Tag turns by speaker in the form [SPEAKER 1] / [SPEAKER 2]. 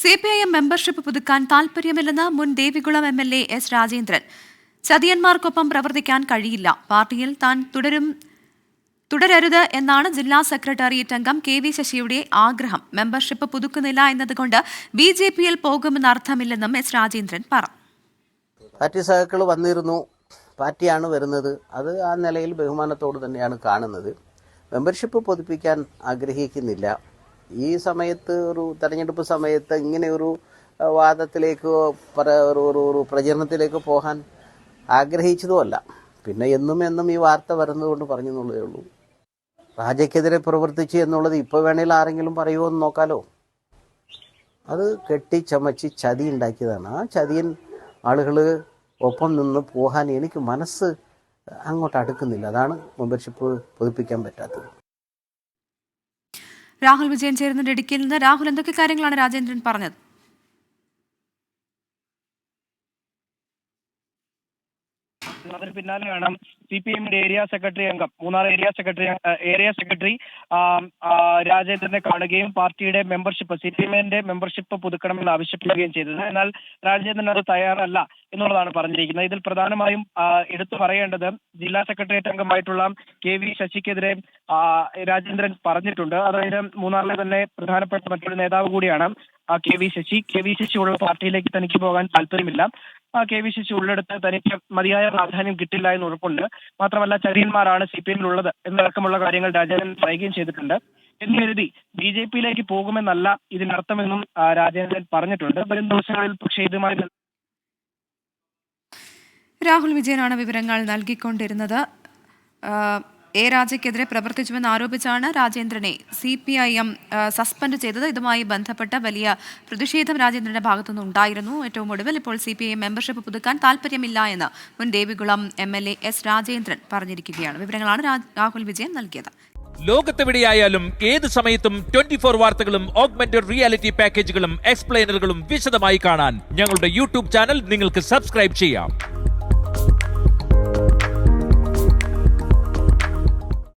[SPEAKER 1] C P I M membership പുതുക്കാൻ താൽപര്യമില്ലെന്ന് മുൻ Devikulam M L A S Rajendran. ചതിയന്മാർക്കൊപ്പം പ്രവർത്തിക്കാൻ കഴിയില്ല. പാർട്ടിയിൽ താൻ തുടരും തുടരരുത് എന്നാണ് ജില്ലാ സെക്രട്ടേറിയറ്റ് അംഗം കെ വി ശശിയുടെ ആഗ്രഹം. മെമ്പർഷിപ്പ് പുതുക്കുന്നില്ല എന്നതുകൊണ്ട് ബി ജെ പിയിൽ പോകുമെന്ന് അർത്ഥമില്ലെന്നും എസ് രാജേന്ദ്രൻ പറഞ്ഞു
[SPEAKER 2] പാർട്ടി സഹാക്കൾ വന്നിരുന്നു. പാർട്ടിയാണ് വരുന്നത്. അത് ആ നിലയിൽ ബഹുമാനത്തോട് തന്നെയാണ് കാണുന്നത്. മെമ്പർഷിപ്പ് പുതുപ്പിക്കാൻ ആഗ്രഹിക്കുന്നില്ല. ഈ സമയത്ത് ഒരു തെരഞ്ഞെടുപ്പ് സമയത്ത് ഇങ്ങനെ ഒരു വാദത്തിലേക്ക് ഒരു ഒരു പ്രചരണത്തിലേക്ക് പോകാൻ ആഗ്രഹിച്ചതുമല്ല. പിന്നെ എന്നും എന്നും ഈ വാർത്ത വരുന്നതുകൊണ്ട് പറഞ്ഞു എന്നുള്ളതേ ഉള്ളൂ. രാജയ്ക്കെതിരെ പ്രവർത്തിച്ചു എന്നുള്ളത് ഇപ്പോൾ വേണേൽ ആരെങ്കിലും പറയുമോ എന്ന് നോക്കാലോ. അത് കെട്ടിച്ചമച്ച് ചതി ഉണ്ടാക്കിയതാണ്. ആ ചതിയൻ ആളുകൾ ഒപ്പം നിന്ന് പോകാൻ എനിക്ക് മനസ്സ് അങ്ങോട്ട് അടുക്കുന്നില്ല. അതാണ് മെമ്പർഷിപ്പ് പുതുപ്പിക്കാൻ പറ്റാത്തത്.
[SPEAKER 1] രാഹുൽ വിജയൻ ചേരുന്നുണ്ട് ഇടുക്കിയിൽ നിന്ന് രാഹുൽ എന്തൊക്കെ കാര്യങ്ങളാണ് രാജേന്ദ്രൻ പറഞ്ഞത്?
[SPEAKER 3] അതിന് പിന്നാലെയാണ് സി പി എമ്മിന്റെ ഏരിയ സെക്രട്ടറി അംഗം. Munnar area secretary area secretary രാജേന്ദ്രനെ കാണുകയും പാർട്ടിയുടെ മെമ്പർഷിപ്പ് സി പി എമ്മിന്റെ മെമ്പർഷിപ്പ് പുതുക്കണമെന്ന് ആവശ്യപ്പെടുകയും ചെയ്തത്. എന്നാൽ രാജേന്ദ്രൻ അത് തയ്യാറല്ല എന്നുള്ളതാണ് പറഞ്ഞിരിക്കുന്നത്. ഇതിൽ പ്രധാനമായും എടുത്തു പറയേണ്ടത് ജില്ലാ സെക്രട്ടേറിയറ്റ് അംഗമായിട്ടുള്ള കെ വി ശശിക്കെതിരെ രാജേന്ദ്രൻ പറഞ്ഞിട്ടുണ്ട്. അതായത് മൂന്നാറിലെ തന്നെ പ്രധാനപ്പെട്ട മറ്റൊരു നേതാവ് കൂടിയാണ് K V Sasi. K V Sasi ഉള്ള പാർട്ടിയിലേക്ക് തനിക്ക് പോകാൻ താല്പര്യമില്ല. കെ വി ശശി ഉള്ളെടുത്ത് തനിക്ക് മതിയായ പ്രാധാന്യം കിട്ടില്ല എന്ന് ഉറപ്പുണ്ട്. മാത്രമല്ല ചരിയന്മാരാണ് സി പി എമ്മിലുള്ളത് എന്നടക്കമുള്ള കാര്യങ്ങൾ രാജേന്ദ്രൻ പറയുകയും ചെയ്തിട്ടുണ്ട്. എന്ന് കരുതി ബി ജെ പിയിലേക്ക് പോകുമെന്നല്ല ഇതിനർത്ഥമെന്നും രാജേന്ദ്രൻ പറഞ്ഞിട്ടുണ്ട്. വരും ദിവസങ്ങളിൽ പക്ഷേ ഇതുമായി
[SPEAKER 1] രാഹുൽ വിജയനാണ് വിവരങ്ങൾ നൽകിക്കൊണ്ടിരുന്നത്. എ രാജയ്ക്കെതിരെ പ്രവർത്തിച്ചുവെന്ന് ആരോപിച്ചാണ് രാജേന്ദ്രനെ C P I M suspend ചെയ്തത്. ഇതുമായി ബന്ധപ്പെട്ട വലിയ പ്രതിഷേധം രാജേന്ദ്രന്റെ ഭാഗത്തുനിന്ന് ഉണ്ടായിരുന്നു. ഏറ്റവും ഒടുവിൽ ഇപ്പോൾ സി പി ഐ മെമ്പർഷിപ്പ് പുതുക്കാൻ താല്പര്യമില്ല എന്ന് മുൻ Devikulam M L A S Rajendran പറഞ്ഞിരിക്കുകയാണ്. വിവരങ്ങളാണ് രാഹുൽ വിജയൻ നൽകിയത്.
[SPEAKER 4] ലോകത്തെവിടെയായാലും ഏത് സമയത്തും ട്വന്റി ഫോർ വാർത്തകളും ഓഗ്മെന്റഡ് റിയാലിറ്റി പാക്കേജുകളും എക്സ്പ്ലെയിനറുകളും വിശദമായി കാണാൻ ഞങ്ങളുടെ യൂട്യൂബ് ചാനൽ നിങ്ങൾക്ക് സബ്സ്ക്രൈബ് ചെയ്യാം.